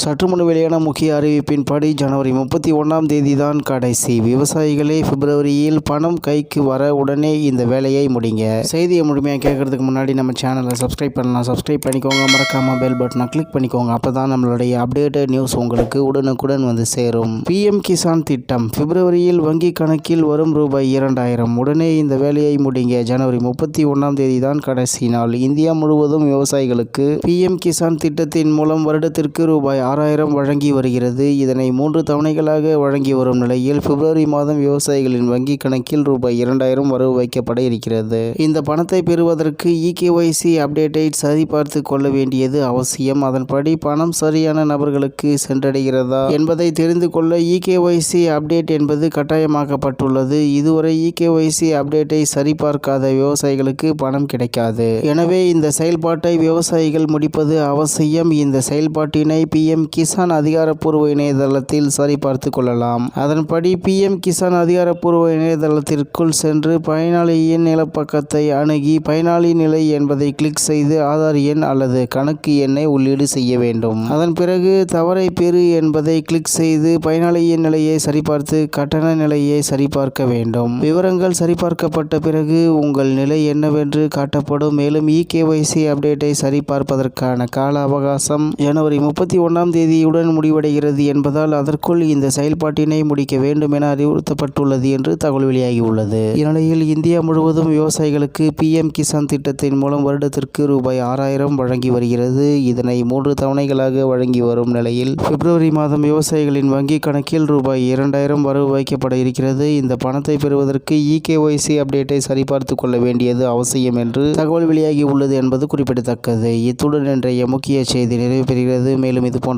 சற்றுமுன் வெளியான முக்கிய அறிவிப்பின்படி ஜனவரி முப்பத்தி ஒன்றாம் தேதி தான் கடைசி. விவசாயிகளே பிப்ரவரியில் பணம் கைக்கு வர உடனே இந்த வேலையை முடிங்க. செய்தியை முழுமையாக கேட்கறதுக்கு முன்னாடி நம்ம சேனலை சப்ஸ்கிரைப் பண்ணலாம். சப்ஸ்கிரைப் பண்ணிக்கோங்க. மறக்காம பெல் பட்டனை கிளிக் பண்ணிக்கோங்க. அப்போ தான் நம்மளுடைய அப்டேட்டட் நியூஸ் உங்களுக்கு உடனுக்குடன் வந்து சேரும். பிஎம் கிசான் திட்டம். பிப்ரவரியில் வங்கி கணக்கில் வரும் ரூபாய் இரண்டாயிரம். உடனே இந்த வேலையை முடிங்க. ஜனவரி முப்பத்தி ஒன்றாம் தேதி தான் கடைசி நாள். இந்தியா முழுவதும் விவசாயிகளுக்கு பிஎம் கிசான் திட்டத்தின் மூலம் வருடத்திற்கு ரூபாய் ஆறாயிரம் வழங்கி வருகிறது. இதனை மூன்று தவணைகளாக வழங்கி வரும் நிலையில் பிப்ரவரி மாதம் விவசாயிகளின் வங்கி கணக்கில் ரூபாய் இரண்டாயிரம் வரவு வைக்கப்பட இருக்கிறது. இந்த பணத்தை பெறுவதற்கு இகேஒய்சி அப்டேட்டை சரிபார்த்து கொள்ள வேண்டியது அவசியம். அதன்படி பணம் சரியான நபர்களுக்கு சென்றடைகிறதா என்பதை தெரிந்து கொள்ள இகேஒய்சி அப்டேட் என்பது கட்டாயமாக்கப்பட்டுள்ளது. இதுவரை இகேஒய்சி அப்டேட்டை சரிபார்க்காத விவசாயிகளுக்கு பணம் கிடைக்காது. எனவே இந்த செயல்பாட்டை விவசாயிகள் முடிப்பது அவசியம். இந்த செயல்பாட்டினை பிஎம் கிசான் அதிகாரப்பூர்வ இணையதளத்தில் சரிபார்த்து கொள்ளலாம். அதன்படி பிஎம் கிசான் அதிகாரப்பூர்வ இணையதளத்திற்குள் சென்று பயனாளியின் நிலப்பக்கத்தை அணுகி பயனாளி நிலை என்பதை கிளிக் செய்து ஆதார் எண் அல்லது கணக்கு எண்ணை உள்ளீடு செய்ய வேண்டும். அதன் பிறகு தவறை பெறு என்பதை கிளிக் செய்து பயனாளியின் நிலையை சரிபார்த்து கட்டண நிலையை சரிபார்க்க வேண்டும். விவரங்கள் சரிபார்க்கப்பட்ட பிறகு உங்கள் நிலை என்னவென்று காட்டப்படும். மேலும் இகேஒய்சி அப்டேட்டை சரிபார்ப்பதற்கான கால அவகாசம் ஜனவரி முப்பத்தி ஒன்றாம் தேதியுடன் முடிவடைகிறது என்பதால் அதற்குள் இந்த செயல்பாட்டினை முடிக்க வேண்டும் என அறிவுறுத்தப்பட்டுள்ளது என்று தகவல் வெளியாகியுள்ளது. இந்நிலையில் இந்தியா முழுவதும் விவசாயிகளுக்கு பிஎம் கிசான் திட்டத்தின் மூலம் வருடத்திற்கு ரூபாய் ஆறாயிரம் வழங்கி வருகிறது. இதனை மூன்று தவணைகளாக வழங்கி வரும் நிலையில் பிப்ரவரி மாதம் விவசாயிகளின் வங்கி கணக்கில் ரூபாய் இரண்டாயிரம் வரவு வைக்கப்பட இருக்கிறது. இந்த பணத்தை பெறுவதற்கு இகேஒய்சி அப்டேட்டை சரிபார்த்து கொள்ள வேண்டியது அவசியம் என்று தகவல் வெளியாகி உள்ளது என்பது குறிப்பிடத்தக்கது. இத்துடன் இன்றைய முக்கிய செய்தி நிறைவு பெறுகிறது. மேலும் இது போன்ற